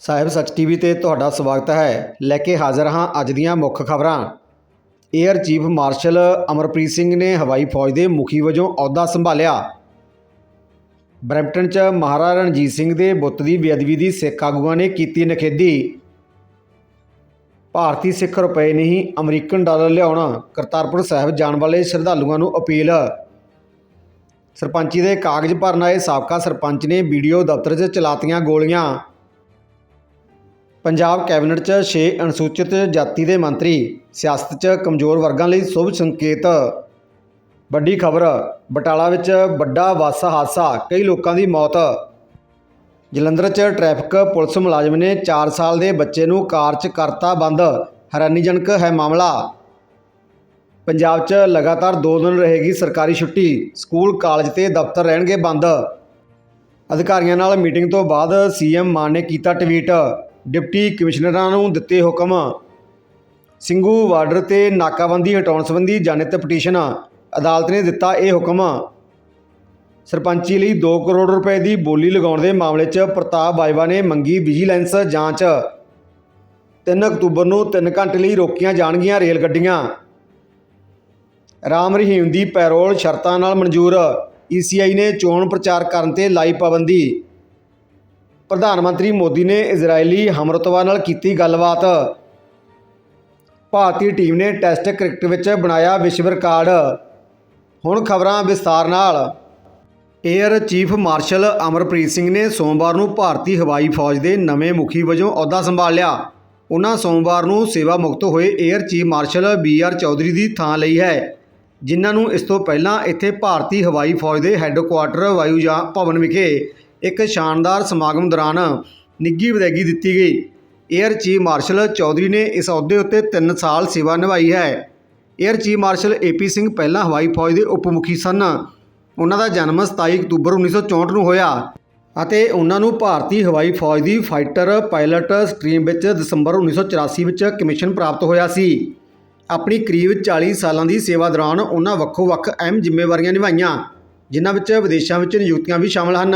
ਸਾਹਿਬ ਸੱਚ ਟੀਵੀ ਤੇ ਤੁਹਾਡਾ ਸਵਾਗਤ ਹੈ। ਲੈ ਕੇ ਹਾਜ਼ਰ ਹਾਂ ਅੱਜ ਦੀਆਂ ਮੁੱਖ ਖਬਰਾਂ। Air chief marshal Amarpreet Singh ਨੇ ਹਵਾਈ ਫੌਜ ਦੇ ਮੁਖੀ ਵਜੋਂ ਅਹੁਦਾ ਸੰਭਾਲਿਆ। ਬਰੈਂਪਟਨ 'ਚ ਮਹਾਰਾਜਾ ਰਣਜੀਤ ਸਿੰਘ ਦੇ ਬੁੱਤ ਦੀ ਬੇਅਦਬੀ ਦੀ ਸਿੱਖ ਆਗੂਆਂ ਨੇ ਕੀਤੀ ਨਿਖੇਧੀ। ਭਾਰਤੀ ਸਿੱਖ ਰੁਪਏ ਨਹੀਂ, ਅਮਰੀਕਨ ਡਾਲਰ ਲਿਆਉਣ। ਕਰਤਾਰਪੁਰ ਸਾਹਿਬ ਜਾਣ ਵਾਲੇ ਸ਼ਰਧਾਲੂਆਂ ਨੂੰ ਅਪੀਲ। ਸਰਪੰਚੀ ਦੇ ਕਾਗਜ਼ ਭਰਨ ਆਏ ਸਾਬਕਾ ਸਰਪੰਚ ਨੇ ਵੀਡੀਓ ਦਫ਼ਤਰ 'ਚ ਚਲਾਤੀਆਂ ਗੋਲੀਆਂ। ਪੰਜਾਬ ਕੈਬਨਿਟ 'ਚ 6 ਅਨੁਸੂਚਿਤ ਜਾਤੀ ਦੇ ਮੰਤਰੀ, ਸਿਆਸਤ 'ਚ ਕਮਜ਼ੋਰ ਵਰਗਾਂ ਲਈ ਸ਼ੁਭ ਸੰਕੇਤ। ਵੱਡੀ ਖਬਰ, ਬਟਾਲਾ ਵਿੱਚ ਵੱਡਾ ਬੱਸ ਹਾਦਸਾ, ਕਈ ਲੋਕਾਂ ਦੀ ਮੌਤ। ਜਲੰਧਰ 'ਚ ਟ੍ਰੈਫਿਕ ਪੁਲਿਸ ਮੁਲਾਜ਼ਮ ਨੇ 4 ਸਾਲ ਦੇ ਬੱਚੇ ਨੂੰ ਕਾਰ 'ਚ ਕਰਤਾ ਬੰਦ, ਹੈਰਾਨੀਜਨਕ ਹੈ ਮਾਮਲਾ। ਪੰਜਾਬ 'ਚ ਲਗਾਤਾਰ 2 ਦਿਨ ਰਹੇਗੀ ਸਰਕਾਰੀ ਛੁੱਟੀ, ਸਕੂਲ, ਕਾਲਜ ਤੇ ਦਫ਼ਤਰ ਰਹਿਣਗੇ ਬੰਦ। ਅਧਿਕਾਰੀਆਂ ਨਾਲ ਮੀਟਿੰਗ ਤੋਂ ਬਾਅਦ ਸੀਐਮ ਮਾਨ ਨੇ ਕੀਤਾ ਟਵੀਟ। ਡਿਪਟੀ ਕਮਿਸ਼ਨਰਾਂ ਨੂੰ ਦਿੱਤੇ ਹੁਕਮ। ਸਿੰਘੂ ਬਾਰਡਰ ਤੇ ਨਾਕਾਬੰਦੀ ਹਟਾਉਣ ਸੰਬੰਧੀ ਜਨਤ ਪਟੀਸ਼ਨ ਅਦਾਲਤ ਨੇ ਦਿੱਤਾ ਇਹ ਹੁਕਮ। ਸਰਪੰਚੀ ਲਈ 2 ਕਰੋੜ ਰੁਪਏ ਦੀ ਬੋਲੀ ਲਗਾਉਣ ਦੇ ਮਾਮਲੇ 'ਚ ਪ੍ਰਤਾਪ ਬਾਜਵਾ ਨੇ ਮੰਗੀ ਵਿਜੀਲੈਂਸ ਜਾਂਚ। 3 ਅਕਤੂਬਰ ਨੂੰ 3 ਘੰਟੇ ਲਈ ਰੋਕੀਆਂ ਜਾਣਗੀਆਂ ਰੇਲ ਗੱਡੀਆਂ। ਰਾਮ ਰਹੀਮ ਦੀ ਪੈਰੋਲ ਸ਼ਰਤਾਂ ਨਾਲ ਮਨਜ਼ੂਰ। ਈਸੀਆਈ ਨੇ ਚੋਣ ਪ੍ਰਚਾਰ ਕਰਨ ਤੇ ਲਾਈ ਪਾਬੰਦੀ। ਪ੍ਰਧਾਨ ਮੰਤਰੀ ਮੋਦੀ ਨੇ ਇਜ਼ਰਾਈਲੀ ਹਮਰਤਵਾ ਨਾਲ ਕੀਤੀ ਗੱਲਬਾਤ। ਭਾਰਤੀ ਟੀਮ ਨੇ ਟੈਸਟ ਕ੍ਰਿਕਟ ਵਿੱਚ ਬਣਾਇਆ ਵਿਸ਼ਵ ਰਿਕਾਰਡ। ਹੁਣ ਖਬਰਾਂ ਵਿਸਥਾਰ ਨਾਲ। Air chief marshal Amarpreet Singh ਨੇ ਸੋਮਵਾਰ ਨੂੰ ਭਾਰਤੀ ਹਵਾਈ ਫੌਜ ਦੇ ਨਵੇਂ ਮੁਖੀ ਵਜੋਂ ਅਹੁਦਾ ਸੰਭਾਲ ਲਿਆ ਉਹਨਾਂ ਸੋਮਵਾਰ ਨੂੰ ਸੇਵਾ ਮੁਕਤ ਹੋਏ air chief marshal B R Chaudhary ਦੀ ਥਾਂ ਲਈ ਹੈ, ਜਿਨ੍ਹਾਂ ਨੂੰ ਇਸ ਤੋਂ ਪਹਿਲਾਂ ਇੱਥੇ ਭਾਰਤੀ ਹਵਾਈ ਫੌਜ ਦੇ ਹੈੱਡਕੁਆਰਟਰ ਵਾਯੂਯਾਨ ਭਵਨ ਵਿਖੇ ਇੱਕ ਸ਼ਾਨਦਾਰ ਸਮਾਗਮ ਦੌਰਾਨ ਨਿੱਘੀ ਵਿਦਾਇਗੀ ਦਿੱਤੀ ਗਈ। ਏਅਰ ਚੀਫ ਮਾਰਸ਼ਲ ਚੌਧਰੀ ਨੇ ਇਸ ਅਹੁਦੇ ਉੱਤੇ 3 ਸਾਲ ਸੇਵਾ ਨਿਭਾਈ ਹੈ। Air chief marshal AP Singh ਪਹਿਲਾਂ ਹਵਾਈ ਫੌਜ ਦੇ ਉਪ ਮੁਖੀ ਸਨ। ਉਹਨਾਂ ਦਾ ਜਨਮ 27 ਅਕਤੂਬਰ 1964 ਨੂੰ ਹੋਇਆ ਅਤੇ ਉਹਨਾਂ ਨੂੰ ਭਾਰਤੀ ਹਵਾਈ ਫੌਜ ਦੀ ਫਾਈਟਰ ਪਾਇਲਟ ਸਟਰੀਮ ਵਿੱਚ ਦਸੰਬਰ 1984 ਵਿੱਚ ਕਮਿਸ਼ਨ ਪ੍ਰਾਪਤ ਹੋਇਆ ਸੀ। ਆਪਣੀ ਕਰੀਬ 40 ਸਾਲਾਂ ਦੀ ਸੇਵਾ ਦੌਰਾਨ ਉਹਨਾਂ ਵੱਖੋ-ਵੱਖ ਅਹਿਮ ਜ਼ਿੰਮੇਵਾਰੀਆਂ ਨਿਭਾਈਆਂ, ਜਿਨ੍ਹਾਂ ਵਿੱਚ ਵਿਦੇਸ਼ਾਂ ਵਿੱਚ ਨਿਯੁਕਤੀਆਂ ਵੀ ਸ਼ਾਮਲ ਹਨ।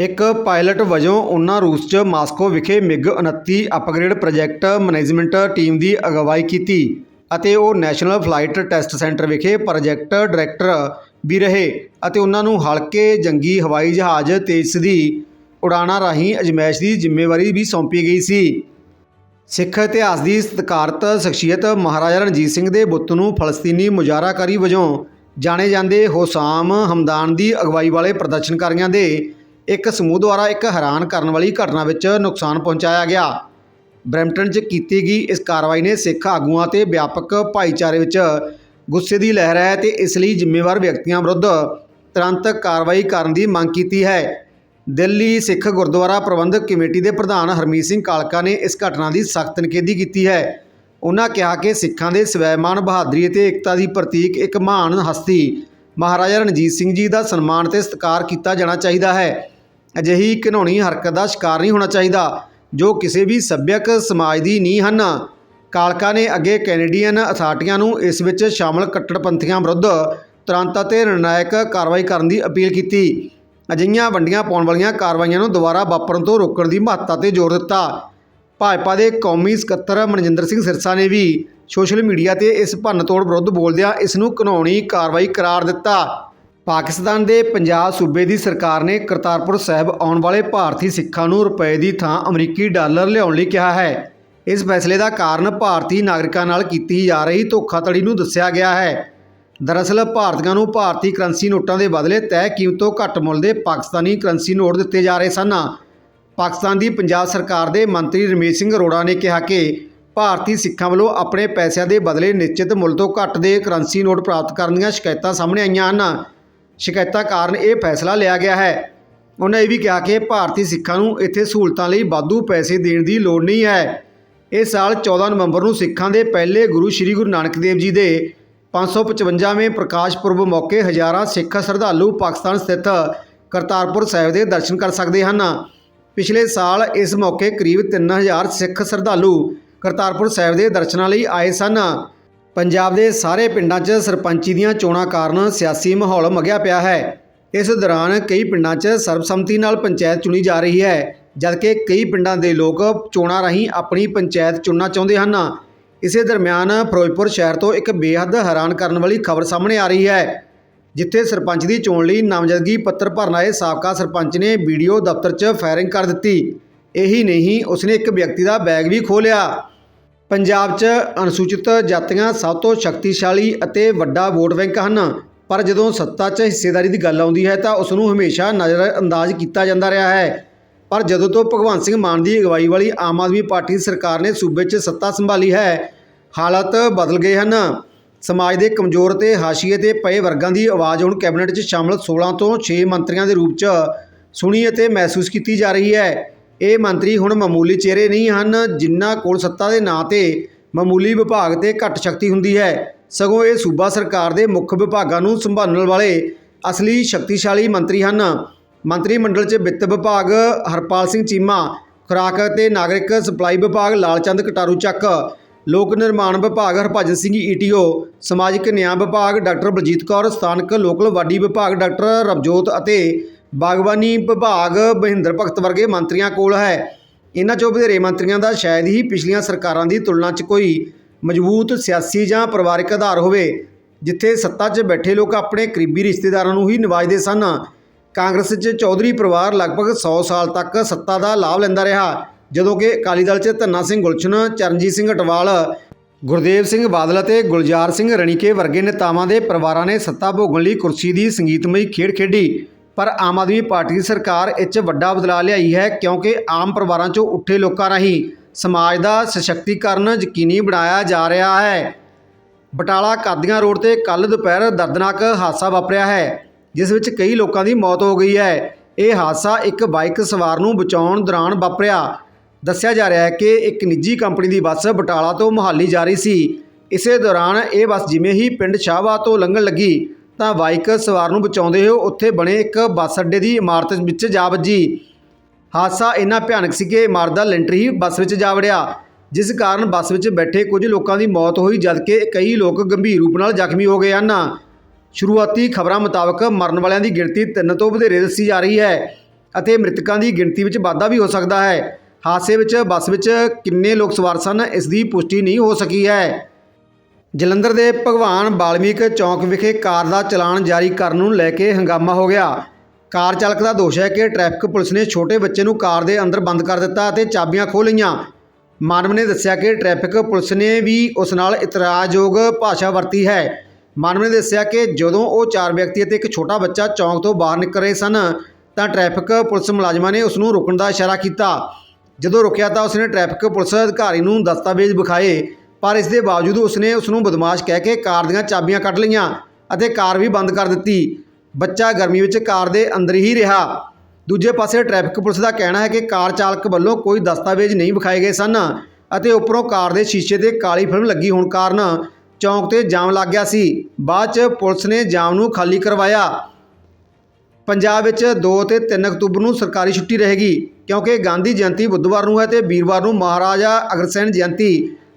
ਇੱਕ ਪਾਇਲਟ ਵਜੋਂ ਉਹਨਾਂ ਰੂਸ 'ਚ ਮਾਸਕੋ ਵਿਖੇ MiG 29 upgrade project management team ਦੀ ਅਗਵਾਈ ਕੀਤੀ ਅਤੇ ਉਹ ਨੈਸ਼ਨਲ ਫਲਾਈਟ ਟੈਸਟ ਸੈਂਟਰ ਵਿਖੇ ਪ੍ਰੋਜੈਕਟ ਡਾਇਰੈਕਟਰ ਵੀ ਰਹੇ ਅਤੇ ਉਹਨਾਂ ਨੂੰ ਹਲਕੇ ਜੰਗੀ ਹਵਾਈ ਜਹਾਜ਼ ਤੇਜਸ ਦੀ ਉਡਾਣਾਂ ਰਾਹੀਂ ਅਜਮਾਇਸ਼ ਦੀ ਜ਼ਿੰਮੇਵਾਰੀ ਵੀ ਸੌਂਪੀ ਗਈ ਸੀ। ਸਿੱਖ ਇਤਿਹਾਸ ਦੀ ਸਤਿਕਾਰਤ ਸ਼ਖਸੀਅਤ ਮਹਾਰਾਜਾ ਰਣਜੀਤ ਸਿੰਘ ਦੇ ਬੁੱਤ ਨੂੰ ਫਲਸਤੀਨੀ ਮੁਜ਼ਾਹਰਾਕਾਰੀ ਵਜੋਂ ਜਾਣੇ ਜਾਂਦੇ ਹੋਸਾਮ ਹਮਦਾਨ ਦੀ ਅਗਵਾਈ ਵਾਲੇ ਪ੍ਰਦਰਸ਼ਨਕਾਰੀਆਂ ਦੇ ਇੱਕ ਸਮੂਹ ਦੁਆਰਾ ਇੱਕ ਹੈਰਾਨ ਕਰਨ ਵਾਲੀ ਘਟਨਾ ਵਿੱਚ ਨੁਕਸਾਨ ਪਹੁੰਚਾਇਆ ਗਿਆ। ਬਰੈਂਪਟਨ 'ਚ ਕੀਤੀ ਗਈ ਇਸ ਕਾਰਵਾਈ ਨੇ ਸਿੱਖ ਆਗੂਆਂ ਤੇ ਵਿਆਪਕ ਭਾਈਚਾਰੇ ਵਿੱਚ ਗੁੱਸੇ ਦੀ ਲਹਿਰ ਹੈ ਤੇ ਇਸ ਲਈ ਜ਼ਿੰਮੇਵਾਰ ਵਿਅਕਤੀਆਂ ਵਿਰੁੱਧ ਤੁਰੰਤ ਕਾਰਵਾਈ ਕਰਨ ਦੀ ਮੰਗ ਕੀਤੀ ਹੈ। ਦਿੱਲੀ ਸਿੱਖ ਗੁਰਦੁਆਰਾ ਪ੍ਰਬੰਧਕ ਕਮੇਟੀ ਦੇ ਪ੍ਰਧਾਨ ਹਰਮੀਤ ਸਿੰਘ ਕਾਲਕਾ ਨੇ ਇਸ ਘਟਨਾ ਦੀ ਸਖਤ ਨਿਖੇਧੀ ਕੀਤੀ ਹੈ। ਉਹਨਾਂ ਕਿਹਾ ਕਿ ਸਿੱਖਾਂ ਦੇ ਸਵੈਮਾਨ, ਬਹਾਦਰੀ ਅਤੇ ਏਕਤਾ ਦੀ ਪ੍ਰਤੀਕ ਇੱਕ ਮਹਾਨ ਹਸਤੀ ਮਹਾਰਾਜਾ ਰਣਜੀਤ ਸਿੰਘ ਜੀ ਦਾ ਸਨਮਾਨ ਤੇ ਸਤਿਕਾਰ ਕੀਤਾ ਜਾਣਾ ਚਾਹੀਦਾ ਹੈ। ਅਜਿਹੀ ਘਿਨੌਣੀ ਹਰਕਤ ਦਾ ਸ਼ਿਕਾਰ ਨਹੀਂ ਹੋਣਾ ਚਾਹੀਦਾ, ਜੋ ਕਿਸੇ ਵੀ ਸੱਭਿਅਕ ਸਮਾਜ ਦੀ ਨੀਂਹ ਹਨ। ਕਾਲਕਾ ਨੇ ਅੱਗੇ ਕੈਨੇਡੀਅਨ ਅਥਾਰਟੀਆਂ ਨੂੰ ਇਸ ਵਿੱਚ ਸ਼ਾਮਲ ਕੱਟੜਪੰਥੀਆਂ ਵਿਰੁੱਧ ਤੁਰੰਤ ਅਤੇ ਨਿਰਣਾਇਕ ਕਾਰਵਾਈ ਕਰਨ ਦੀ ਅਪੀਲ ਕੀਤੀ। ਅਜਿਹੀਆਂ ਵੰਡੀਆਂ ਪਾਉਣ ਵਾਲੀਆਂ ਕਾਰਵਾਈਆਂ ਨੂੰ ਦੁਬਾਰਾ ਵਾਪਰਨ ਤੋਂ ਰੋਕਣ ਦੀ ਮਹੱਤਤਾ ਤੇ ਜ਼ੋਰ ਦਿੱਤਾ। ਭਾਜਪਾ ਦੇ ਕੌਮੀ ਸਕੱਤਰ ਮਨਜਿੰਦਰ ਸਿੰਘ ਸਿਰਸਾ ਨੇ ਵੀ ਸੋਸ਼ਲ ਮੀਡੀਆ ਤੇ ਇਸ ਭੰਨਤੋੜ ਵਿਰੁੱਧ ਬੋਲਦਿਆਂ ਇਸ ਨੂੰ ਘਿਨੌਣੀ ਕਾਰਵਾਈ ਕਰਾਰ ਦਿੱਤਾ। ਪਾਕਿਸਤਾਨ ਦੇ ਪੰਜਾਬ ਸੂਬੇ ਦੀ ਸਰਕਾਰ ਨੇ ਕਰਤਾਰਪੁਰ ਸਾਹਿਬ ਆਉਣ ਵਾਲੇ ਭਾਰਤੀ ਸਿੱਖਾਂ ਨੂੰ ਰੁਪਏ ਦੀ ਥਾਂ ਅਮਰੀਕੀ ਡਾਲਰ ਲਿਆਉਣ ਲਈ ਕਿਹਾ ਹੈ। ਇਸ ਫੈਸਲੇ ਦਾ ਕਾਰਨ ਭਾਰਤੀ ਨਾਗਰਿਕਾਂ ਨਾਲ ਕੀਤੀ ਜਾ ਰਹੀ ਧੋਖਾਧੜੀ ਨੂੰ ਦੱਸਿਆ ਗਿਆ ਹੈ। ਦਰਅਸਲ, ਭਾਰਤੀਆਂ ਨੂੰ ਭਾਰਤੀ ਕਰੰਸੀ ਨੋਟਾਂ ਦੇ ਬਦਲੇ ਤੈਅ ਕੀਮਤੋਂ ਘੱਟ ਮੁੱਲ ਦੇ ਪਾਕਿਸਤਾਨੀ ਕਰੰਸੀ ਨੋਟ ਦਿੱਤੇ ਜਾ ਰਹੇ ਸਨ। ਪਾਕਿਸਤਾਨ ਦੀ ਪੰਜਾਬ ਸਰਕਾਰ ਦੇ ਮੰਤਰੀ ਰਮੇਸ਼ ਸਿੰਘ ਅਰੋੜਾ ਨੇ ਕਿਹਾ ਕਿ ਭਾਰਤੀ ਸਿੱਖਾਂ ਵੱਲੋਂ ਆਪਣੇ ਪੈਸਿਆਂ ਦੇ ਬਦਲੇ ਨਿਸ਼ਚਿਤ ਮੁੱਲ ਤੋਂ ਘੱਟ ਦੇ ਕਰੰਸੀ ਨੋਟ ਪ੍ਰਾਪਤ ਕਰਨ ਦੀਆਂ ਸ਼ਿਕਾਇਤਾਂ ਸਾਹਮਣੇ ਆਈਆਂ ਹਨ। ਸ਼ਿਕਾਇਤਾਂ ਕਾਰਨ ਇਹ ਫੈਸਲਾ ਲਿਆ ਗਿਆ ਹੈ। ਉਹਨਾਂ ਇਹ ਵੀ ਕਿਹਾ ਕਿ ਭਾਰਤੀ ਸਿੱਖਾਂ ਨੂੰ ਇੱਥੇ ਸਹੂਲਤਾਂ ਲਈ ਵਾਧੂ ਪੈਸੇ ਦੇਣ ਦੀ ਲੋੜ ਨਹੀਂ ਹੈ। ਇਸ ਸਾਲ 14 ਨਵੰਬਰ ਨੂੰ ਸਿੱਖਾਂ ਦੇ ਪਹਿਲੇ ਗੁਰੂ ਸ੍ਰੀ ਗੁਰੂ ਨਾਨਕ ਦੇਵ ਜੀ ਦੇ 555ਵੇਂ ਪ੍ਰਕਾਸ਼ ਪੁਰਬ ਮੌਕੇ ਹਜ਼ਾਰਾਂ ਸਿੱਖ ਸ਼ਰਧਾਲੂ ਪਾਕਿਸਤਾਨ ਸਥਿਤ ਕਰਤਾਰਪੁਰ ਸਾਹਿਬ ਦੇ ਦਰਸ਼ਨ ਕਰ ਸਕਦੇ ਹਨ। ਪਿਛਲੇ ਸਾਲ ਇਸ ਮੌਕੇ ਕਰੀਬ 3000 ਸਿੱਖ ਸ਼ਰਧਾਲੂ ਕਰਤਾਰਪੁਰ ਸਾਹਿਬ ਦੇ ਦਰਸ਼ਨਾਂ ਲਈ ਆਏ ਸਨ। ਪੰਜਾਬ ਦੇ ਸਾਰੇ ਪਿੰਡਾਂ 'ਚ ਸਰਪੰਚੀ ਦੀਆਂ ਚੋਣਾਂ ਕਾਰਨ ਸਿਆਸੀ ਮਾਹੌਲ ਮਗਿਆ ਪਿਆ ਹੈ। ਇਸ ਦੌਰਾਨ ਕਈ ਪਿੰਡਾਂ 'ਚ ਸਰਬਸੰਮਤੀ ਨਾਲ ਪੰਚਾਇਤ ਚੁਣੀ ਜਾ ਰਹੀ ਹੈ, ਜਦਕਿ ਕਈ ਪਿੰਡਾਂ ਦੇ ਲੋਕ ਚੋਣਾਂ ਰਾਹੀਂ ਆਪਣੀ ਪੰਚਾਇਤ ਚੁਣਨਾ ਚਾਹੁੰਦੇ ਹਨ। ਇਸੇ ਦਰਮਿਆਨ ਫਿਰੋਜ਼ਪੁਰ ਸ਼ਹਿਰ ਤੋਂ ਇੱਕ ਬੇਹੱਦ ਹੈਰਾਨ ਕਰਨ ਵਾਲੀ ਖਬਰ ਸਾਹਮਣੇ ਆ ਰਹੀ ਹੈ, ਜਿੱਥੇ ਸਰਪੰਚ ਦੀ ਚੋਣ ਲਈ ਨਾਮਜ਼ਦਗੀ ਪੱਤਰ ਭਰਨ ਆਏ ਸਾਬਕਾ ਸਰਪੰਚ ਨੇ ਵੀਡੀਓ ਦਫ਼ਤਰ 'ਚ ਫਾਇਰਿੰਗ ਕਰ ਦਿੱਤੀ। ਇਹੀ ਨਹੀਂ, ਉਸਨੇ ਇੱਕ ਵਿਅਕਤੀ ਦਾ ਬੈਗ ਵੀ ਖੋਲਿਆ ਪੰਜਾਬ 'ਚ ਅਨੁਸੂਚਿਤ ਜਾਤੀਆਂ ਸਭ ਤੋਂ ਸ਼ਕਤੀਸ਼ਾਲੀ ਅਤੇ ਵੱਡਾ ਵੋਟ ਬੈਂਕ ਹਨ। ਪਰ ਜਦੋਂ ਸੱਤਾ 'ਚ ਹਿੱਸੇਦਾਰੀ ਦੀ ਗੱਲ ਆਉਂਦੀ ਹੈ ਤਾਂ ਉਸ ਨੂੰ ਹਮੇਸ਼ਾ ਨਜ਼ਰ ਅੰਦਾਜ਼ ਕੀਤਾ ਜਾਂਦਾ ਰਿਹਾ ਹੈ। ਪਰ ਜਦੋਂ ਤੋਂ ਭਗਵੰਤ ਸਿੰਘ ਮਾਨ ਦੀ ਅਗਵਾਈ ਵਾਲੀ ਆਮ ਆਦਮੀ ਪਾਰਟੀ ਸਰਕਾਰ ਨੇ ਸੂਬੇ 'ਚ ਸੱਤਾ ਸੰਭਾਲੀ ਹੈ, ਹਾਲਤ ਬਦਲ ਗਏ ਹਨ। ਸਮਾਜ ਦੇ ਕਮਜ਼ੋਰ ਤੇ ਹਾਸ਼ੀਏ ਤੇ ਪਏ ਵਰਗਾਂ ਦੀ ਆਵਾਜ਼ ਹੁਣ ਕੈਬਨਿਟ 'ਚ ਸ਼ਾਮਲ 16 ਤੋਂ 6 ਮੰਤਰੀਆਂ ਦੇ ਰੂਪ 'ਚ ਸੁਣੀ ਅਤੇ ਮਹਿਸੂਸ ਕੀਤੀ ਜਾ ਰਹੀ ਹੈ। ਇਹ ਮੰਤਰੀ ਹੁਣ ਮਾਮੂਲੀ ਚਿਹਰੇ ਨਹੀਂ ਹਨ, ਜਿਨ੍ਹਾਂ ਕੋਲ ਸੱਤਾ ਦੇ ਨਾਂ ਤੇ ਮਾਮੂਲੀ ਵਿਭਾਗ ਤੇ ਘੱਟ ਸ਼ਕਤੀ ਹੁੰਦੀ ਹੈ। ਸਗੋਂ ਇਹ ਸੂਬਾ ਸਰਕਾਰ ਦੇ ਮੁੱਖ ਵਿਭਾਗਾਂ ਨੂੰ ਸੰਭਾਲਣ ਵਾਲੇ ਅਸਲੀ ਸ਼ਕਤੀਸ਼ਾਲੀ ਮੰਤਰੀ ਹਨ। ਮੰਤਰੀ ਮੰਡਲ 'ਚ ਵਿੱਤ ਵਿਭਾਗ ਹਰਪਾਲ ਸਿੰਘ ਚੀਮਾ, ਖੁਰਾਕ ਅਤੇ ਨਾਗਰਿਕ ਸਪਲਾਈ ਵਿਭਾਗ ਲਾਲਚੰਦ ਕਟਾਰੂ ਚੱਕ, ਲੋਕ ਨਿਰਮਾਣ ਵਿਭਾਗ ਹਰਭਜਨ ਸਿੰਘ ਈਟੀਓ ਸਮਾਜਿਕ ਨਿਆਂ ਵਿਭਾਗ ਡਾਕਟਰ ਬਲਜੀਤ ਕੌਰ, ਸਥਾਨਕ ਲੋਕਲ ਵਾਡੀ ਵਿਭਾਗ ਡਾਕਟਰ ਰਵਜੋਤ ਅਤੇ ਬਾਗਬਾਨੀ ਵਿਭਾਗ ਮਹਿੰਦਰ ਭਗਤ ਵਰਗੇ ਮੰਤਰੀਆਂ ਕੋਲ ਹੈ। ਇਹਨਾਂ ਚੋਂ ਵਧੇਰੇ ਮੰਤਰੀਆਂ ਦਾ ਸ਼ਾਇਦ ਹੀ ਪਿਛਲੀਆਂ ਸਰਕਾਰਾਂ ਦੀ ਤੁਲਨਾ 'ਚ ਕੋਈ ਮਜ਼ਬੂਤ ਸਿਆਸੀ ਜਾਂ ਪਰਿਵਾਰਕ ਆਧਾਰ ਹੋਵੇ, ਜਿੱਥੇ ਸੱਤਾ 'ਚ ਬੈਠੇ ਲੋਕ ਆਪਣੇ ਕਰੀਬੀ ਰਿਸ਼ਤੇਦਾਰਾਂ ਨੂੰ ਹੀ ਨਿਵਾਜਦੇ ਸਨ। ਕਾਂਗਰਸ 'ਚ ਚੌਧਰੀ ਪਰਿਵਾਰ ਲਗਭਗ 100 ਸਾਲ ਤੱਕ ਸੱਤਾ ਦਾ ਲਾਭ ਲੈਂਦਾ ਰਿਹਾ, ਜਦੋਂ ਕਿ ਅਕਾਲੀ ਦਲ 'ਚ ਧੰਨਾ ਸਿੰਘ ਗੁਲਸ਼ਨ, ਚਰਨਜੀਤ ਸਿੰਘ ਅਟਵਾਲ, ਗੁਰਦੇਵ ਸਿੰਘ ਬਾਦਲ ਅਤੇ ਗੁਲਜ਼ਾਰ ਸਿੰਘ ਰਣੀਕੇ ਵਰਗੇ ਨੇਤਾਵਾਂ ਦੇ ਪਰਿਵਾਰਾਂ ਨੇ ਸੱਤਾ ਭੋਗਣ ਲਈ ਕੁਰਸੀ ਦੀ ਸੰਗੀਤਮਈ ਖੇਡ ਖੇਡੀ। ਪਰ ਆਮ ਆਦਮੀ ਪਾਰਟੀ ਦੀ ਸਰਕਾਰ ਇਹ 'ਚ ਵੱਡਾ ਬਦਲਾਅ ਲਿਆਈ ਹੈ ਕਿਉਂਕਿ ਆਮ ਪਰਿਵਾਰਾਂ 'ਚੋਂ ਉੱਠੇ ਲੋਕਾਂ ਰਾਹੀਂ ਸਮਾਜ ਦਾ ਸਸ਼ਕਤੀਕਰਨ ਯਕੀਨੀ ਬਣਾਇਆ ਜਾ ਰਿਹਾ ਹੈ। ਬਟਾਲਾ ਕਾਦੀਆਂ ਰੋਡ ਤੇ ਕੱਲ ਦੁਪਹਿਰ ਦਰਦਨਾਕ ਹਾਦਸਾ ਵਾਪਰਿਆ ਹੈ, ਜਿਸ ਵਿੱਚ ਕਈ ਲੋਕਾਂ ਦੀ ਮੌਤ ਹੋ ਗਈ ਹੈ। ਇਹ ਹਾਦਸਾ ਇੱਕ ਬਾਈਕ ਸਵਾਰ ਨੂੰ ਬਚਾਉਣ ਦੌਰਾਨ ਵਾਪਰਿਆ। ਦੱਸਿਆ ਜਾ ਰਿਹਾ ਹੈ ਕਿ ਇੱਕ ਨਿੱਜੀ ਕੰਪਨੀ ਦੀ ਬੱਸ ਬਟਾਲਾ ਤੋਂ ਮੁਹਾਲੀ ਜਾ ਰਹੀ ਸੀ। ਇਸੇ ਦੌਰਾਨ ਇਹ ਬੱਸ ਜਿਵੇਂ ਹੀ ਪਿੰਡ ਸ਼ਾਹਬਾਦ ਤੋਂ ਲੰਘਣ ਲੱਗੀ ਤਾਂ ਬਾਈਕ ਸਵਾਰ ਨੂੰ ਬਚਾਉਂਦੇ ਹੋਏ ਉੱਥੇ ਬਣੇ ਇੱਕ ਬੱਸ ਅੱਡੇ ਦੀ ਇਮਾਰਤ ਵਿੱਚ ਜਾ ਵੱਜੀ। ਹਾਦਸਾ ਇੰਨਾ ਭਿਆਨਕ ਸੀ ਕਿ ਇਮਾਰਤ ਦਾ ਲੈਂਟਰ ਹੀ ਬੱਸ ਵਿੱਚ ਜਾ ਵੜਿਆ, ਜਿਸ ਕਾਰਨ ਬੱਸ ਵਿੱਚ ਬੈਠੇ ਕੁਝ ਲੋਕਾਂ ਦੀ ਮੌਤ ਹੋਈ, ਜਦਕਿ ਕਈ ਲੋਕ ਗੰਭੀਰ ਰੂਪ ਨਾਲ ਜ਼ਖਮੀ ਹੋ ਗਏ ਹਨ। ਸ਼ੁਰੂਆਤੀ ਖਬਰਾਂ ਮੁਤਾਬਕ ਮਰਨ ਵਾਲਿਆਂ ਦੀ ਗਿਣਤੀ ਤਿੰਨ ਤੋਂ ਵਧੇਰੇ ਦੱਸੀ ਜਾ ਰਹੀ ਹੈ ਅਤੇ ਮ੍ਰਿਤਕਾਂ ਦੀ ਗਿਣਤੀ ਵਿੱਚ ਵਾਧਾ ਵੀ ਹੋ ਸਕਦਾ ਹੈ। ਹਾਦਸੇ ਵਿੱਚ ਬੱਸ ਵਿੱਚ ਕਿੰਨੇ ਲੋਕ ਸਵਾਰ ਸਨ, ਇਸ ਦੀ ਪੁਸ਼ਟੀ ਨਹੀਂ ਹੋ ਸਕੀ ਹੈ। ਜਲੰਧਰ ਦੇ ਭਗਵਾਨ ਬਾਲਮੀਕ ਚੌਂਕ ਵਿਖੇ ਕਾਰ ਦਾ ਚਲਾਨ ਜਾਰੀ ਕਰਨ ਨੂੰ ਲੈ ਕੇ ਹੰਗਾਮਾ ਹੋ ਗਿਆ। ਕਾਰ ਚਾਲਕ ਦਾ ਦੋਸ਼ ਹੈ ਕਿ ਟ੍ਰੈਫਿਕ ਪੁਲਿਸ ਨੇ ਛੋਟੇ ਬੱਚੇ ਨੂੰ ਕਾਰ ਦੇ ਅੰਦਰ ਬੰਦ ਕਰ ਦਿੱਤਾ ਅਤੇ ਚਾਬੀਆਂ ਖੋਹ ਲਈਆਂ। ਮਾਨਵ ਨੇ ਦੱਸਿਆ ਕਿ ਟ੍ਰੈਫਿਕ ਪੁਲਿਸ ਨੇ ਵੀ ਉਸ ਨਾਲ ਇਤਰਾਜ਼ਯੋਗ ਭਾਸ਼ਾ ਵਰਤੀ ਹੈ। ਮਾਨਵ ਨੇ ਦੱਸਿਆ ਕਿ ਜਦੋਂ ਉਹ ਚਾਰ ਵਿਅਕਤੀ ਅਤੇ ਇੱਕ ਛੋਟਾ ਬੱਚਾ ਚੌਂਕ ਤੋਂ ਬਾਹਰ ਨਿਕਲ ਰਹੇ ਸਨ, ਤਾਂ ਟ੍ਰੈਫਿਕ ਪੁਲਿਸ ਮੁਲਾਜ਼ਮਾਂ ਨੇ ਉਸ ਨੂੰ ਰੁਕਣ ਦਾ ਇਸ਼ਾਰਾ ਕੀਤਾ। ਜਦੋਂ ਰੁਕਿਆ ਤਾਂ ਉਸਨੇ ਟ੍ਰੈਫਿਕ ਪੁਲਿਸ ਅਧਿਕਾਰੀ ਨੂੰ ਦਸਤਾਵੇਜ਼ ਵਿਖਾਏ। ਪਰ ਇਸ ਦੇ ਬਾਵਜੂਦ ਉਸਨੇ ਉਸ ਨੂੰ ਬਦਮਾਸ਼ ਕਹਿ ਕੇ ਕਾਰ ਦੀਆਂ ਚਾਬੀਆਂ ਕੱਢ ਲਈਆਂ ਅਤੇ ਕਾਰ ਵੀ ਬੰਦ ਕਰ ਦਿੱਤੀ। ਬੱਚਾ ਗਰਮੀ ਵਿੱਚ ਕਾਰ ਦੇ ਅੰਦਰ ਹੀ ਰਿਹਾ। ਦੂਜੇ ਪਾਸੇ ਟ੍ਰੈਫਿਕ ਪੁਲਿਸ ਦਾ ਕਹਿਣਾ ਹੈ ਕਿ ਕਾਰ ਚਾਲਕ ਵੱਲੋਂ ਕੋਈ ਦਸਤਾਵੇਜ਼ ਨਹੀਂ ਵਿਖਾਏ ਗਏ ਸਨ ਅਤੇ ਉੱਪਰੋਂ ਕਾਰ ਦੇ ਸ਼ੀਸ਼ੇ ਤੇ ਕਾਲੀ ਫਿਲਮ ਲੱਗੀ ਹੋਣ ਕਾਰਨ ਚੌਂਕ ਤੇ ਜਾਮ ਲੱਗ ਗਿਆ ਸੀ। ਬਾਅਦ 'ਚ ਪੁਲਿਸ ਨੇ ਜਾਮ ਨੂੰ ਖਾਲੀ ਕਰਵਾਇਆ। ਪੰਜਾਬ ਵਿੱਚ 2 ਤੇ 3 ਅਕਤੂਬਰ ਨੂੰ ਸਰਕਾਰੀ ਛੁੱਟੀ ਰਹੇਗੀ ਕਿਉਂਕਿ ਗਾਂਧੀ ਜਯੰਤੀ ਬੁੱਧਵਾਰ ਨੂੰ ਹੈ ਤੇ ਵੀਰਵਾਰ ਨੂੰ ਮਹਾਰਾਜਾ ਅਗਰਸੈਨ ਜਯੰਤੀ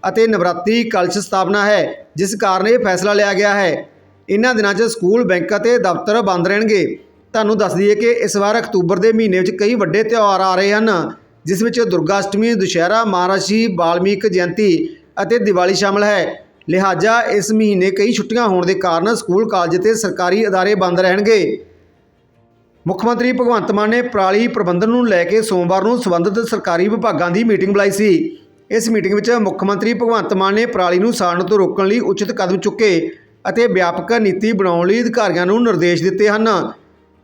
ਅਤੇ ਨਵਰਾਤਰੀ ਕਲਸ਼ ਸਥਾਪਨਾ ਹੈ, ਜਿਸ ਕਾਰਨ ਇਹ ਫੈਸਲਾ ਲਿਆ ਗਿਆ ਹੈ। ਇਹਨਾਂ ਦਿਨਾਂ 'ਚ ਸਕੂਲ, ਬੈਂਕ ਅਤੇ ਦਫ਼ਤਰ ਬੰਦ ਰਹਿਣਗੇ। ਤੁਹਾਨੂੰ ਦੱਸ ਦਈਏ ਕਿ ਇਸ ਵਾਰ ਅਕਤੂਬਰ ਦੇ ਮਹੀਨੇ ਵਿੱਚ ਕਈ ਵੱਡੇ ਤਿਉਹਾਰ ਆ ਰਹੇ ਹਨ, ਜਿਸ ਵਿੱਚ ਦੁਰਗਾ ਅਸ਼ਟਮੀ ਦੁਸ਼ਹਿਰਾ, ਮਹਾਰਾਸ਼ੀ ਬਾਲਮੀਕ ਜਯੰਤੀ ਅਤੇ ਦੀਵਾਲੀ ਸ਼ਾਮਲ ਹੈ। ਲਿਹਾਜ਼ਾ ਇਸ ਮਹੀਨੇ ਕਈ ਛੁੱਟੀਆਂ ਹੋਣ ਦੇ ਕਾਰਨ ਸਕੂਲ, ਕਾਲਜ ਤੇ ਸਰਕਾਰੀ ਅਦਾਰੇ ਬੰਦ ਰਹਿਣਗੇ। ਮੁੱਖ ਮੰਤਰੀ ਭਗਵੰਤ ਮਾਨ ਨੇ ਪਰਾਲੀ ਪ੍ਰਬੰਧਨ ਨੂੰ ਲੈ ਕੇ ਸੋਮਵਾਰ ਨੂੰ ਸੰਬੰਧਿਤ ਸਰਕਾਰੀ ਵਿਭਾਗਾਂ ਦੀ ਮੀਟਿੰਗ ਬੁਲਾਈ ਸੀ। ਇਸ ਮੀਟਿੰਗ ਵਿੱਚ ਮੁੱਖ ਮੰਤਰੀ ਭਗਵੰਤ ਮਾਨ ਨੇ ਪਰਾਲੀ ਨੂੰ ਸਾੜਨ ਤੋਂ ਰੋਕਣ ਲਈ ਉਚਿਤ ਕਦਮ ਚੁੱਕੇ ਅਤੇ ਵਿਆਪਕ ਨੀਤੀ ਬਣਾਉਣ ਲਈ ਅਧਿਕਾਰੀਆਂ ਨੂੰ ਨਿਰਦੇਸ਼ ਦਿੱਤੇ ਹਨ।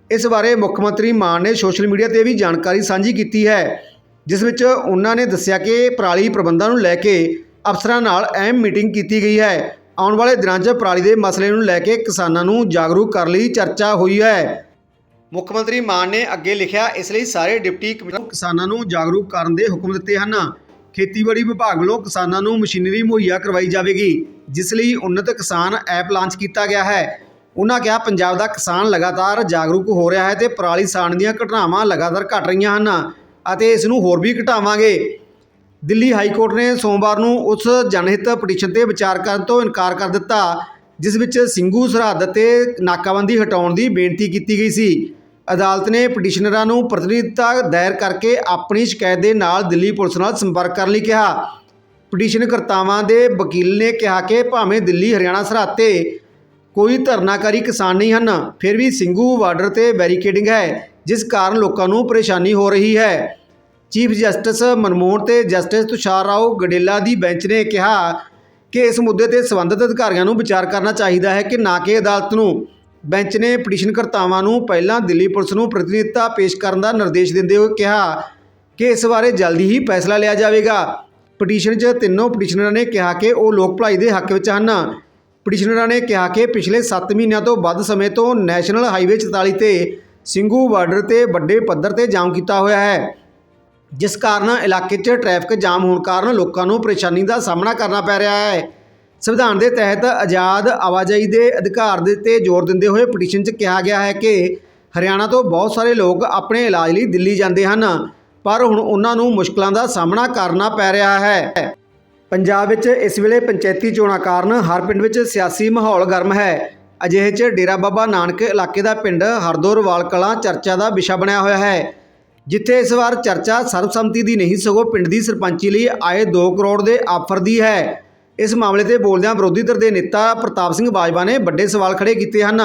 ਇਸ ਬਾਰੇ ਮੁੱਖ ਮੰਤਰੀ ਮਾਨ ਨੇ ਸੋਸ਼ਲ ਮੀਡੀਆ ਤੇ ਵੀ ਜਾਣਕਾਰੀ ਸਾਂਝੀ ਕੀਤੀ ਹੈ, ਜਿਸ ਵਿੱਚ ਉਹਨਾਂ ਨੇ ਦੱਸਿਆ ਕਿ ਪਰਾਲੀ ਪ੍ਰਬੰਧਾਂ ਨੂੰ ਲੈ ਕੇ ਅਫਸਰਾਂ ਨਾਲ ਅਹਿਮ ਮੀਟਿੰਗ ਕੀਤੀ ਗਈ ਹੈ। ਆਉਣ ਵਾਲੇ ਦਿਨਾਂ 'ਚ ਪਰਾਲੀ ਦੇ ਮਸਲੇ ਨੂੰ ਲੈ ਕੇ ਕਿਸਾਨਾਂ ਨੂੰ ਜਾਗਰੂਕ ਕਰਨ ਲਈ ਚਰਚਾ ਹੋਈ ਹੈ। ਮੁੱਖ ਮੰਤਰੀ ਮਾਨ ਨੇ ਅੱਗੇ ਲਿਖਿਆ, ਇਸ ਲਈ ਸਾਰੇ ਡਿਪਟੀ ਕਮਿਸ਼ਨਰ ਕਿਸਾਨਾਂ ਨੂੰ ਜਾਗਰੂਕ ਕਰਨ ਦੇ ਹੁਕਮ ਦਿੱਤੇ ਹਨ। ਖੇਤੀਬਾੜੀ ਵਿਭਾਗ ਵੱਲੋਂ ਕਿਸਾਨਾਂ ਨੂੰ ਮਸ਼ੀਨਰੀ ਮੁਹੱਈਆ ਕਰਵਾਈ ਜਾਵੇਗੀ, ਜਿਸ ਲਈ ਉન્નਤ ਕਿਸਾਨ ਐਪ ਲਾਂਚ ਕੀਤਾ ਗਿਆ ਹੈ। ਉਹਨਾਂ ਕਿਹਾ, ਪੰਜਾਬ ਦਾ ਕਿਸਾਨ ਲਗਾਤਾਰ ਜਾਗਰੂਕ ਹੋ ਰਿਹਾ ਹੈ ਤੇ ਪਰਾਲੀ ਸਾੜਨ ਦੀਆਂ ਘਟਨਾਵਾਂ ਲਗਾਤਾਰ ਘਟ ਰਹੀਆਂ ਹਨ ਅਤੇ ਇਸ ਨੂੰ ਹੋਰ ਵੀ ਘਟਾਵਾਂਗੇ। ਦਿੱਲੀ ਹਾਈ ਕੋਰਟ ਨੇ ਸੋਮਵਾਰ ਨੂੰ ਉਸ ਜਨਹਿਤ ਪਟੀਸ਼ਨ ਤੇ ਵਿਚਾਰ ਕਰਨ ਤੋਂ ਇਨਕਾਰ ਕਰ ਦਿੱਤਾ, ਜਿਸ ਵਿੱਚ ਸਿੰਘੂ ਸਰਹੱਦ ਤੇ ਨਾਕਾਬੰਦੀ ਹਟਾਉਣ ਦੀ ਬੇਨਤੀ ਕੀਤੀ ਗਈ ਸੀ। ਅਦਾਲਤ ਨੇ ਪਟੀਸ਼ਨਰਾਂ ਨੂੰ ਪ੍ਰਤੀਨਿਧਤਾ ਦਾਇਰ ਕਰਕੇ ਆਪਣੀ ਸ਼ਿਕਾਇਤ ਦੇ ਨਾਲ ਦਿੱਲੀ ਪੁਲਿਸ ਨਾਲ ਸੰਪਰਕ ਕਰਨ ਲਈ ਕਿਹਾ। ਪਟੀਸ਼ਨਕਰਤਾਵਾਂ ਦੇ ਵਕੀਲ ਨੇ ਕਿਹਾ ਕਿ ਭਾਵੇਂ ਦਿੱਲੀ, ਹਰਿਆਣਾ ਸਰਹੱਦ ਤੇ ਕੋਈ ਧਰਨਾਕਾਰੀ ਕਿਸਾਨ ਨਹੀਂ ਹਨ, ਫਿਰ ਵੀ ਸਿੰਘੂ ਬਾਰਡਰ ਤੇ ਬੈਰੀਕੇਡਿੰਗ ਹੈ, ਜਿਸ ਕਾਰਨ ਲੋਕਾਂ ਨੂੰ ਪਰੇਸ਼ਾਨੀ ਹੋ ਰਹੀ ਹੈ। ਚੀਫ ਜਸਟਿਸ ਮਨਮੋਹਨ ਤੇ ਜਸਟਿਸ ਤੁਸ਼ਾਰ ਰਾਓ ਗਡੇਲਾ ਦੀ ਬੈਂਚ ਨੇ ਕਿਹਾ ਕਿ ਇਸ ਮੁੱਦੇ ਤੇ ਸੰਬੰਧਿਤ ਅਧਿਕਾਰੀਆਂ ਨੂੰ ਵਿਚਾਰ ਕਰਨਾ ਚਾਹੀਦਾ ਹੈ ਕਿ ਨਾ ਕਿ ਅਦਾਲਤ ਨੂੰ ਬੈਂਚ ਨੇ ਪਟੀਸ਼ਨਕਰਤਾਵਾਂ ਨੂੰ ਪਹਿਲਾਂ ਦਿੱਲੀ ਪੁਲਿਸ ਨੂੰ ਪ੍ਰਤੀਨਿਧਤਾ ਪੇਸ਼ ਕਰਨ ਦਾ ਨਿਰਦੇਸ਼ ਦਿੰਦੇ ਹੋਏ ਕਿਹਾ ਕਿ ਇਸ ਬਾਰੇ ਜਲਦੀ ਹੀ ਫੈਸਲਾ ਲਿਆ ਜਾਵੇਗਾ। ਪਟੀਸ਼ਨ 'ਚ ਤਿੰਨੋਂ ਪਟੀਸ਼ਨਰਾਂ ਨੇ ਕਿਹਾ ਕਿ ਉਹ ਲੋਕ ਭਲਾਈ ਦੇ ਹੱਕ ਵਿੱਚ ਹਨ। ਪਟੀਸ਼ਨਰਾਂ ਨੇ ਕਿਹਾ ਕਿ ਪਿਛਲੇ 7 ਮਹੀਨਿਆਂ ਤੋਂ ਵੱਧ ਸਮੇਂ ਤੋਂ ਨੈਸ਼ਨਲ ਹਾਈਵੇ 44 ਤੇ ਸਿੰਘੂ ਬਾਰਡਰ ਤੇ ਵੱਡੇ ਪੱਧਰ ਤੇ ਜਾਮ ਕੀਤਾ ਹੋਇਆ ਹੈ। ਜਿਸ ਕਾਰਨ ਇਲਾਕੇ 'ਚ ਟ੍ਰੈਫਿਕ ਜਾਮ ਹੋਣ ਕਾਰਨ ਲੋਕਾਂ ਨੂੰ ਪਰੇਸ਼ਾਨੀ ਦਾ ਸਾਹਮਣਾ ਕਰਨਾ ਪੈ ਰਿਹਾ ਹੈ। ਸੰਵਿਧਾਨ ਦੇ ਤਹਿਤ ਆਜ਼ਾਦ ਆਵਾਜਾਈ ਦੇ ਅਧਿਕਾਰ ਦੇ ਤੇ ਜ਼ੋਰ ਦਿੰਦੇ ਹੋਏ ਪਟੀਸ਼ਨ 'ਚ ਕਿਹਾ ਗਿਆ ਹੈ ਕਿ ਹਰਿਆਣਾ ਤੋਂ ਬਹੁਤ ਸਾਰੇ ਲੋਕ ਆਪਣੇ ਇਲਾਜ ਲਈ ਦਿੱਲੀ ਜਾਂਦੇ ਹਨ, ਪਰ ਹੁਣ ਉਹਨਾਂ ਨੂੰ ਮੁਸ਼ਕਲਾਂ ਦਾ ਸਾਹਮਣਾ ਕਰਨਾ ਪੈ ਰਿਹਾ ਹੈ। ਪੰਜਾਬ ਵਿੱਚ ਇਸ ਵੇਲੇ ਪੰਚਾਇਤੀ ਚੋਣਾਂ ਕਾਰਨ ਹਰ ਪਿੰਡ ਵਿੱਚ ਸਿਆਸੀ ਮਾਹੌਲ ਗਰਮ ਹੈ। ਅਜਿਹੇ 'ਚ ਡੇਰਾ ਬਾਬਾ ਨਾਨਕ ਇਲਾਕੇ ਦਾ ਪਿੰਡ ਹਰਦੋਰਵਾਲ ਕਲਾਂ ਚਰਚਾ ਦਾ ਵਿਸ਼ਾ ਬਣਿਆ ਹੋਇਆ ਹੈ, ਜਿੱਥੇ ਇਸ ਵਾਰ ਚਰਚਾ ਸਰਬਸੰਮਤੀ ਦੀ ਨਹੀਂ ਸਗੋਂ ਪਿੰਡ ਦੀ ਸਰਪੰਚੀ ਲਈ ਆਏ 2 ਕਰੋੜ ਦੇ ਆਫਰ ਦੀ ਹੈ। ਇਸ ਮਾਮਲੇ ਤੇ ਬੋਲਦਿਆਂ ਵਿਰੋਧੀ ਧਿਰ ਦੇ ਨੇਤਾ ਪ੍ਰਤਾਪ ਸਿੰਘ ਬਾਜਵਾ ਨੇ ਵੱਡੇ ਸਵਾਲ ਖੜੇ ਕੀਤੇ ਹਨ।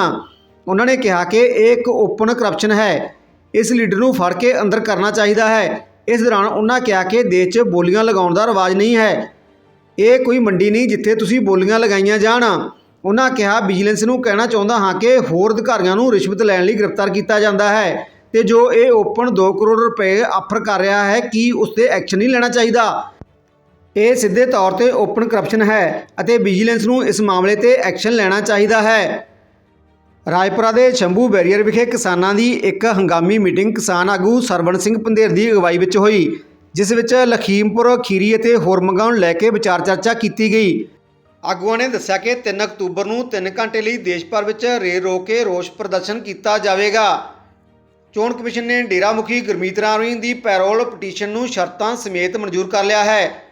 ਉਹਨਾਂ ਨੇ ਕਿਹਾ ਕਿ ਇਹ ਇੱਕ ਓਪਨ ਕਰਪਸ਼ਨ ਹੈ। ਇਸ ਲੀਡਰ ਨੂੰ ਫੜ ਕੇ ਅੰਦਰ ਕਰਨਾ ਚਾਹੀਦਾ ਹੈ। ਇਸ ਦੌਰਾਨ ਉਹਨਾਂ ਕਿਹਾ ਕਿ ਦੇਸ਼ 'ਚ ਬੋਲੀਆਂ ਲਗਾਉਣ ਦਾ ਰਿਵਾਜ ਨਹੀਂ ਹੈ। ਇਹ ਕੋਈ ਮੰਡੀ ਨਹੀਂ ਜਿੱਥੇ ਤੁਸੀਂ ਬੋਲੀਆਂ ਲਗਾਈਆਂ ਜਾਣ। ਉਹਨਾਂ ਕਿਹਾ ਵਿਜੀਲੈਂਸ ਨੂੰ ਕਹਿਣਾ ਚਾਹੁੰਦਾ ਹਾਂ ਕਿ ਹੋਰ ਅਧਿਕਾਰੀਆਂ ਨੂੰ ਰਿਸ਼ਵਤ ਲੈਣ ਲਈ ਗ੍ਰਿਫਤਾਰ ਕੀਤਾ ਜਾਂਦਾ ਹੈ ਤੇ ਜੋ ਇਹ ਓਪਨ 2 ਕਰੋੜ ਰੁਪਏ ਆਫਰ ਕਰ ਰਿਹਾ ਹੈ, ਕੀ ਉਸ ਤੇ ਐਕਸ਼ਨ ਨਹੀਂ ਲੈਣਾ ਚਾਹੀਦਾ? ਇਹ ਸਿੱਧੇ ਤੌਰ ਤੇ ਓਪਨ ਕਰਪਸ਼ਨ ਹੈ ਅਤੇ ਵਿਜੀਲੈਂਸ ਨੂੰ ਇਸ ਮਾਮਲੇ ਤੇ ਐਕਸ਼ਨ ਲੈਣਾ ਚਾਹੀਦਾ ਹੈ। ਰਾਜਪੁਰਾ ਦੇ ਸ਼ੰਭੂ ਬੈਰੀਅਰ ਵਿਖੇ ਕਿਸਾਨਾਂ ਦੀ ਇੱਕ ਹੰਗਾਮੀ ਮੀਟਿੰਗ ਕਿਸਾਨ ਆਗੂ ਸਰਵਣ ਸਿੰਘ ਪੰਧੇਰ ਦੀ ਅਗਵਾਈ ਵਿੱਚ ਹੋਈ, ਜਿਸ ਵਿੱਚ ਲਖੀਮਪੁਰ, ਖੀਰੀ ਅਤੇ ਹੋਰ ਮੰਗਾਂ ਨੂੰ ਲੈ ਕੇ ਵਿਚਾਰ ਚਰਚਾ ਕੀਤੀ ਗਈ। ਆਗੂਆਂ ਨੇ ਦੱਸਿਆ ਕਿ 3 ਅਕਤੂਬਰ ਨੂੰ 3 ਘੰਟੇ ਲਈ ਦੇਸ਼ ਭਰ ਵਿੱਚ ਰੇਲ ਰੋਕ ਕੇ ਰੋਸ ਪ੍ਰਦਰਸ਼ਨ ਕੀਤਾ ਜਾਵੇਗਾ। ਚੋਣ ਕਮਿਸ਼ਨ ਨੇ ਡੇਰਾ ਮੁਖੀ ਗੁਰਮੀਤ ਰਾਮ ਰਹੀਮ ਦੀ ਪੈਰੋਲ ਪਟੀਸ਼ਨ ਨੂੰ ਸ਼ਰਤਾਂ ਸਮੇਤ ਮਨਜ਼ੂਰ ਕਰ ਲਿਆ ਹੈ।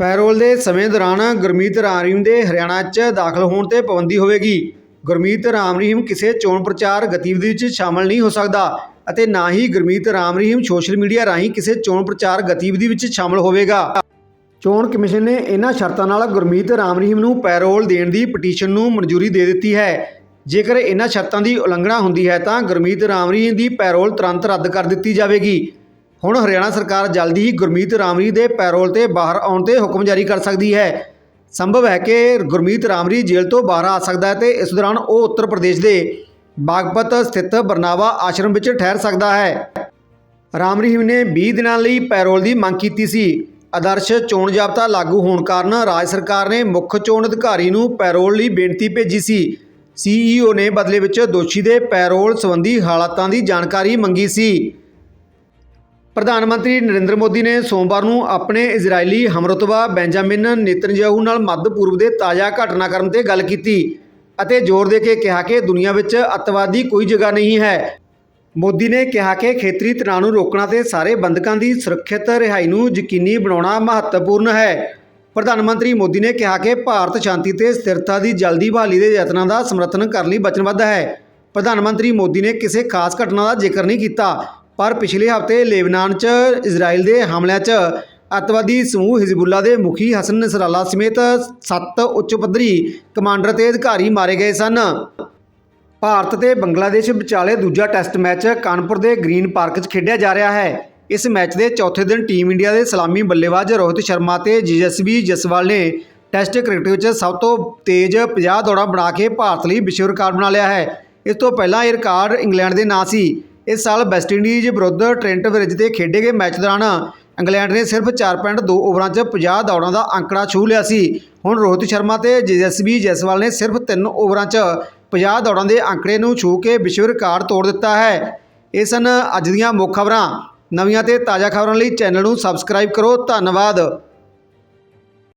ਪੈਰੋਲ ਦੇ ਸਮੇਂ ਦੌਰਾਨ ਗੁਰਮੀਤ ਰਾਮ ਰਹੀਮ ਦੇ ਹਰਿਆਣਾ 'ਚ ਦਾਖਲ ਹੋਣ ਤੇ ਪਾਬੰਦੀ ਹੋਵੇਗੀ। ਗੁਰਮੀਤ ਰਾਮ ਰਹੀਮ ਕਿਸੇ ਚੋਣ ਪ੍ਰਚਾਰ ਗਤੀਵਿਧੀ ਵਿੱਚ ਸ਼ਾਮਲ ਨਹੀਂ ਹੋ ਸਕਦਾ ਅਤੇ ਨਾ ਹੀ ਗੁਰਮੀਤ ਰਾਮ ਰਹੀਮ ਸੋਸ਼ਲ ਮੀਡੀਆ ਰਾਹੀਂ ਕਿਸੇ ਚੋਣ ਪ੍ਰਚਾਰ ਗਤੀਵਿਧੀ ਵਿੱਚ ਸ਼ਾਮਲ ਹੋਵੇਗਾ। ਚੋਣ ਕਮਿਸ਼ਨ ਨੇ ਇਹਨਾਂ ਸ਼ਰਤਾਂ ਨਾਲ ਗੁਰਮੀਤ ਰਾਮ ਰਹੀਮ ਨੂੰ ਪੈਰੋਲ ਦੇਣ ਦੀ ਪਟੀਸ਼ਨ ਨੂੰ ਮਨਜ਼ੂਰੀ ਦੇ ਦਿੱਤੀ ਹੈ। ਜੇਕਰ ਇਹਨਾਂ ਸ਼ਰਤਾਂ ਦੀ ਉਲੰਘਣਾ ਹੁੰਦੀ ਹੈ ਤਾਂ ਗੁਰਮੀਤ ਰਾਮ ਰਹੀਮ ਦੀ ਪੈਰੋਲ ਤੁਰੰਤ ਰੱਦ ਕਰ ਦਿੱਤੀ ਜਾਵੇਗੀ। ਹੁਣ ਹਰਿਆਣਾ ਸਰਕਾਰ ਜਲਦੀ ਹੀ ਗੁਰਮੀਤ ਰਾਮਰੀ ਦੇ ਪੈਰੋਲ ਤੇ ਬਾਹਰ ਆਉਣ ਤੇ ਹੁਕਮ ਜਾਰੀ ਕਰ ਸਕਦੀ ਹੈ। ਸੰਭਵ ਹੈ ਕਿ ਗੁਰਮੀਤ ਰਾਮਰੀ ਜੇਲ੍ਹ ਤੋਂ ਬਾਹਰ ਆ ਸਕਦਾ ਹੈ ਤੇ ਇਸ ਦੌਰਾਨ ਉਹ ਉੱਤਰ ਪ੍ਰਦੇਸ਼ ਦੇ ਬਾਗਪਤ ਸਥਿਤ ਬਰਨਾਵਾ ਆਸ਼ਰਮ ਵਿੱਚ ਠਹਿਰ ਸਕਦਾ ਹੈ। ਰਾਮ ਰਹੀਮ ਨੇ 20 ਦਿਨਾਂ ਲਈ ਪੈਰੋਲ ਦੀ ਮੰਗ ਕੀਤੀ ਸੀ। ਆਦਰਸ਼ ਚੋਣ ਜਾਬਤਾ ਲਾਗੂ ਹੋਣ ਕਾਰਨ ਰਾਜ ਸਰਕਾਰ ਨੇ ਮੁੱਖ ਚੋਣ ਅਧਿਕਾਰੀ ਨੂੰ ਪੈਰੋਲ ਲਈ ਬੇਨਤੀ ਭੇਜੀ ਸੀ। ਸੀਈਓ ਨੇ ਬਦਲੇ ਵਿੱਚ ਦੋਸ਼ੀ ਦੇ ਪੈਰੋਲ ਸੰਬੰਧੀ ਹਾਲਾਤਾਂ ਦੀ ਜਾਣਕਾਰੀ ਮੰਗੀ ਸੀ। ਪ੍ਰਧਾਨ ਮੰਤਰੀ ਨਰਿੰਦਰ ਮੋਦੀ ਨੇ ਸੋਮਵਾਰ ਨੂੰ ਆਪਣੇ ਇਜ਼ਰਾਈਲੀ ਹਮਰਤਬਾ ਬੈਂਜਾਮਿਨ ਨੇਤਨਯਾਹੂ ਨਾਲ ਮੱਧ ਪੂਰਬ ਦੇ ਤਾਜ਼ਾ ਘਟਨਾਕ੍ਰਮ ਤੇ ਗੱਲ ਕੀਤੀ ਅਤੇ ਜ਼ੋਰ ਦੇ ਕੇ ਕਿਹਾ ਕਿ ਦੁਨੀਆ ਵਿੱਚ ਅੱਤਵਾਦੀ ਕੋਈ ਜਗ੍ਹਾ ਨਹੀਂ ਹੈ। ਮੋਦੀ ਨੇ ਕਿਹਾ ਕਿ ਖੇਤਰੀ ਤਣਾਅ ਨੂੰ ਰੋਕਣਾ ਤੇ ਸਾਰੇ ਬੰਦਕਾਂ ਦੀ ਸੁਰੱਖਿਅਤ ਰਿਹਾਈ ਨੂੰ ਯਕੀਨੀ ਬਣਾਉਣਾ ਮਹੱਤਵਪੂਰਨ ਹੈ। ਪ੍ਰਧਾਨ ਮੰਤਰੀ ਮੋਦੀ ਨੇ ਕਿਹਾ ਕਿ ਭਾਰਤ ਸ਼ਾਂਤੀ ਤੇ ਸਥਿਰਤਾ ਦੀ ਜਲਦੀ ਬਹਾਲੀ ਦੇ ਯਤਨਾਂ ਦਾ ਸਮਰਥਨ ਕਰਨ ਲਈ ਵਚਨਬੱਧ ਹੈ। ਪ੍ਰਧਾਨ ਮੰਤਰੀ ਮੋਦੀ ਨੇ ਕਿਸੇ ਖਾਸ ਘਟਨਾ ਦਾ ਜ਼ਿਕਰ ਨਹੀਂ ਕੀਤਾ। ਪਰ ਪਿਛਲੇ ਹਫ਼ਤੇ ਲੇਬਨਾਨ 'ਚ, ਇਜ਼ਰਾਈਲ ਦੇ ਹਮਲਿਆਂ 'ਚ ਅੱਤਵਾਦੀ ਸਮੂਹ ਹਿਜ਼ਬੁੱਲਾ ਦੇ ਮੁਖੀ ਹਸਨ ਨਸਰਾਲਾ ਸਮੇਤ ਸੱਤ ਉੱਚ ਪੱਧਰੀ ਕਮਾਂਡਰ ਤੇ ਅਧਿਕਾਰੀ ਮਾਰੇ ਗਏ ਸਨ। ਭਾਰਤ ਤੇ ਬੰਗਲਾਦੇਸ਼ ਵਿਚਾਲੇ ਦੂਜਾ ਟੈਸਟ ਮੈਚ ਕਾਨਪੁਰ ਦੇ ਗ੍ਰੀਨ ਪਾਰਕ 'ਚ ਖੇਡਿਆ ਜਾ ਰਿਹਾ ਹੈ। ਇਸ ਮੈਚ ਦੇ ਚੌਥੇ ਦਿਨ ਟੀਮ ਇੰਡੀਆ ਦੇ ਸਲਾਮੀ ਬੱਲੇਬਾਜ਼ ਰੋਹਿਤ ਸ਼ਰਮਾ ਤੇ ਜਸਵੀ ਜਸਵਾਲ ਨੇ ਟੈਸਟ ਕ੍ਰਿਕਟ ਵਿੱਚ ਸਭ ਤੋਂ ਤੇਜ਼ 50 ਦੌੜਾਂ ਬਣਾ ਕੇ ਭਾਰਤ ਲਈ ਵਿਸ਼ਵ ਰਿਕਾਰਡ ਬਣਾ ਲਿਆ ਹੈ। ਇਸ ਤੋਂ ਪਹਿਲਾਂ ਇਹ ਰਿਕਾਰਡ ਇੰਗਲੈਂਡ ਦੇ ਨਾਂ ਸੀ। ਇਸ ਸਾਲ ਵੈਸਟਇੰਡੀਜ਼ ਵਿਰੁੱਧ ਟ੍ਰੈਂਟ ਬ੍ਰਿਜ ਤੇ ਖੇਡੇ ਗਏ ਮੈਚ ਦੌਰਾਨ ਇੰਗਲੈਂਡ ਨੇ ਸਿਰਫ 4.2 ਓਵਰਾਂ 'ਚ 50 ਦੌੜਾਂ ਦਾ ਅੰਕੜਾ ਛੂਹ ਲਿਆ ਸੀ। ਹੁਣ ਰੋਹਿਤ ਸ਼ਰਮਾ ਤੇ ਜਸਵੀ ਜੈਸਵਾਲ ਨੇ ਸਿਰਫ 3 ਓਵਰਾਂ 'ਚ 50 ਦੌੜਾਂ ਦੇ ਅੰਕੜੇ ਨੂੰ ਛੂਹ ਕੇ ਵਿਸ਼ਵ ਰਿਕਾਰਡ ਤੋੜ ਦਿੱਤਾ ਹੈ। ਇਹ ਸਨ ਅੱਜ ਦੀਆਂ ਮੁੱਖ ਖਬਰਾਂ। ਨਵੀਆਂ ਤੇ ਤਾਜ਼ਾ ਖਬਰਾਂ ਲਈ ਚੈਨਲ ਨੂੰ ਸਬਸਕ੍ਰਾਈਬ ਕਰੋ। ਧੰਨਵਾਦ।